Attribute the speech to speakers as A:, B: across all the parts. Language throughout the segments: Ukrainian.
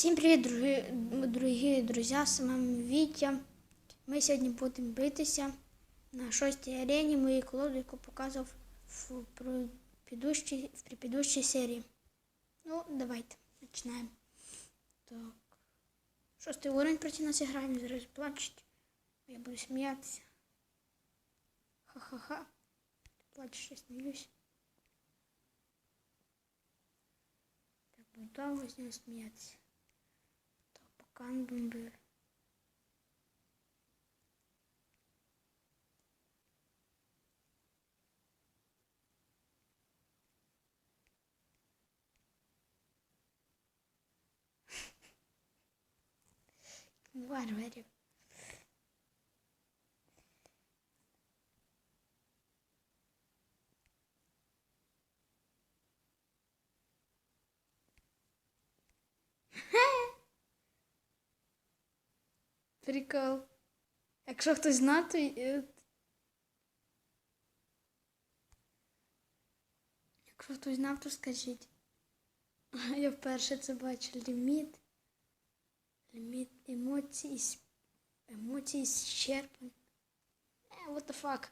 A: Всім привіт, дорогі, дорогі друзі, з вами Вітя. Ми сьогодні будемо битися на шостій арені моєї колоди, яку показував в, про- підущій- в серії. Ну, давайте, починаємо. Так. Шостий уровень проти нас грає, зараз плачуть. Я буду сміятися. Ха-ха-ха. Плачеш, я сміюсь. Так, буду довго з сміятися. Так, пока не бомбив. Прикол. Якщо хтось знає, то... е, Якщо хтось знав, то скажіть. Я вперше це бачу. Ліміт. Ліміт емоцій. с- Емоції щерпан. Е, what the fuck?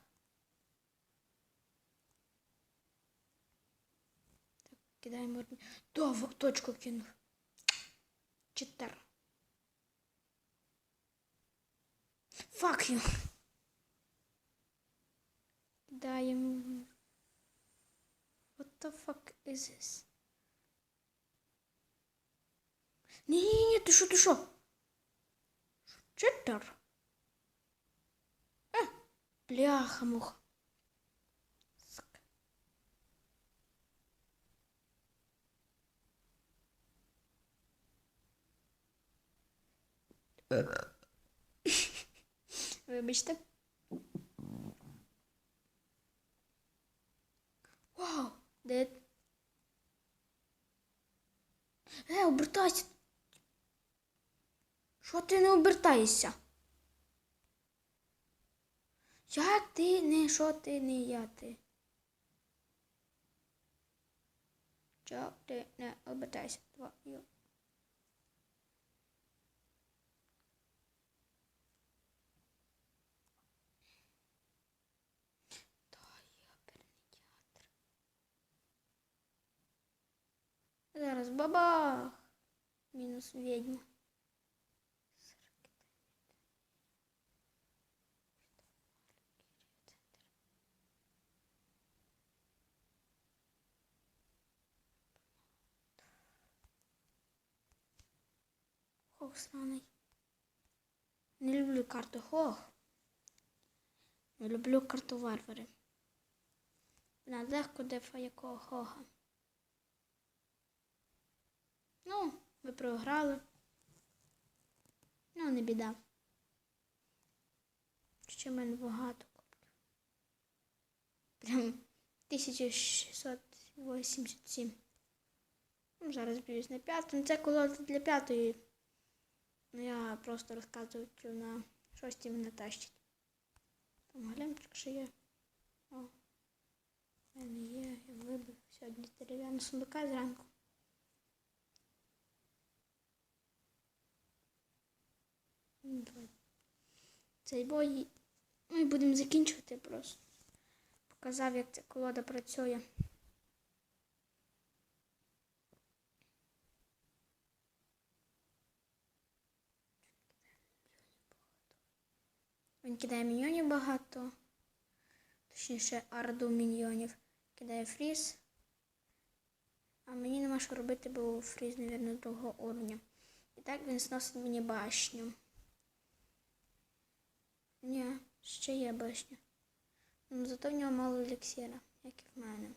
A: Так, кидаємо. одну- Да, в точку кинув. Читер. Fuck you. Кидаємо. What the fuck is this? Ні-ні-ні, ти що, ти що? Читер. Е, бляха муха. Вибачте. Вау, де? Е, обертайся. Що ти не обертаєшся? Як ти не що ти не я ти? Чого ти не обертайся? Твою. Та Зараз бабах. Мінус відьма. Хох сраний. Не люблю карту Хох. Не люблю карту варвари. Вона легко дефа якого Хога. Ну, ви програли. Ну, не біда. Ще в мене багато кубків. Прям 1687. Ну, зараз б'юсь на п'ятому. Це колода для п'ятої. Ну, я просто розказую, що на шостій мене тащить. Там глянчик ще є. О, в мене є, я вибив сьогодні дерев'яну сундука зранку. Ну, давай. Цей бой. Ну і будемо закінчувати просто. Показав, як ця колода працює. Він кидає міньйонів багато. Точніше, арду міньйонів. Кидає фріз. А мені нема що робити, бо фріз, мабуть, другого уровня. І так він зносить мені башню. Ще є башня. Ну, зато в нього мало еліксира, як і в мене.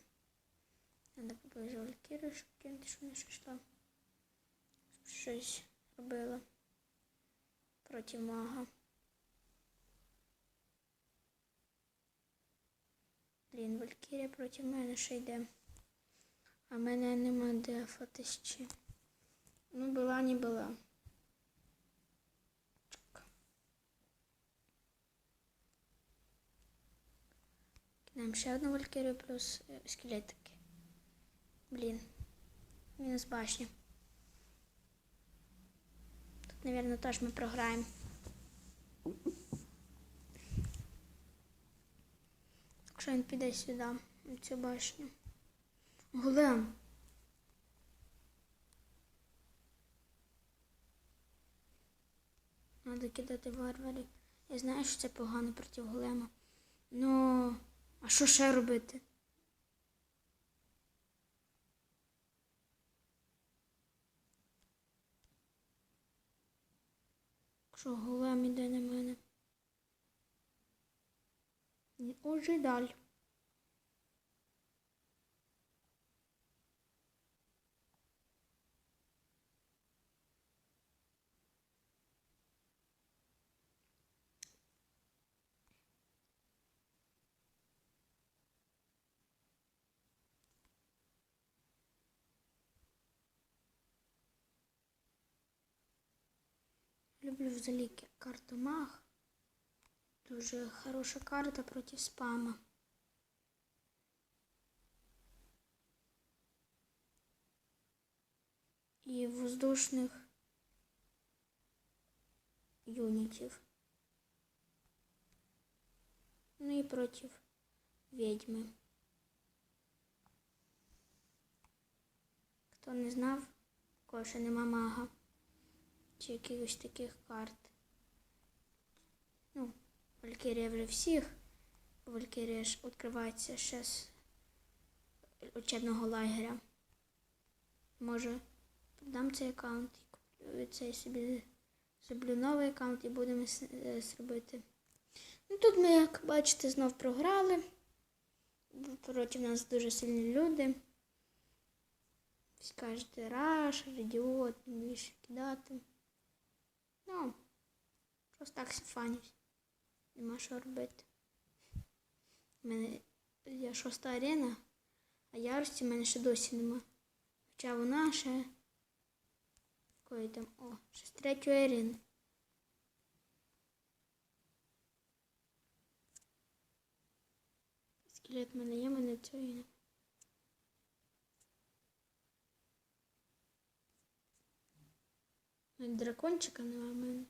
A: Треба поближу еліксиру, щоб кинути, щоб не йшло. Щоб щось робила проти мага. Блін, Валькірія проти мене ще йде. А мене нема дефати ще. Ну, була, не була. Кидаємо ще одну Валькірію плюс е, скелетики. Блін. Мінус башня. Тут, мабуть, теж ми програємо. Якщо він піде сюди, в цю башню. Голем. Надо кидати варварів. Я знаю, що це погано проти голема. Ну, а що ще робити? Що голем іде на мене? Отже ожидаль. Люблю взагалі карту маг. Дуже хороша карта проти спама. І воздушних юнітів. Ну і проти відьми. Хто не знав, кого нема мага чи якихось таких карт. Ну, Валькірія вже всіх. Валькірія ж відкривається ще з учебного лагеря. Може, продам цей аккаунт і цей собі зроблю новий аккаунт і будемо е, зробити. Ну, тут ми, як бачите, знов програли. Проти нас дуже сильні люди. Скажете, раш, радіот, не більше кидати. Ну, просто так фанюсь. Нема що робити. У мене є шоста арена, а ярості в мене ще досі нема. Хоча вона ще. Якої там? О, ще з третьої арени. Скелет в мене є, в мене цього є. Дракончика нема в мене.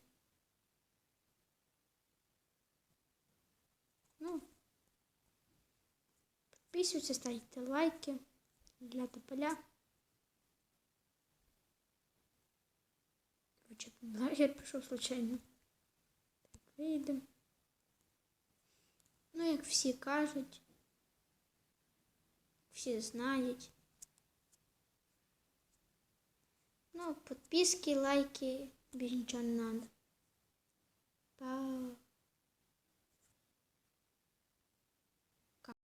A: Ну, підписуйтесь, ставте лайки для тополя. Короче, тут лагерь пішов случайно. Так, вийдемо. Ну, як всі кажуть, всі знають. Ну, подписки, лайки, без ничего не надо. Пау.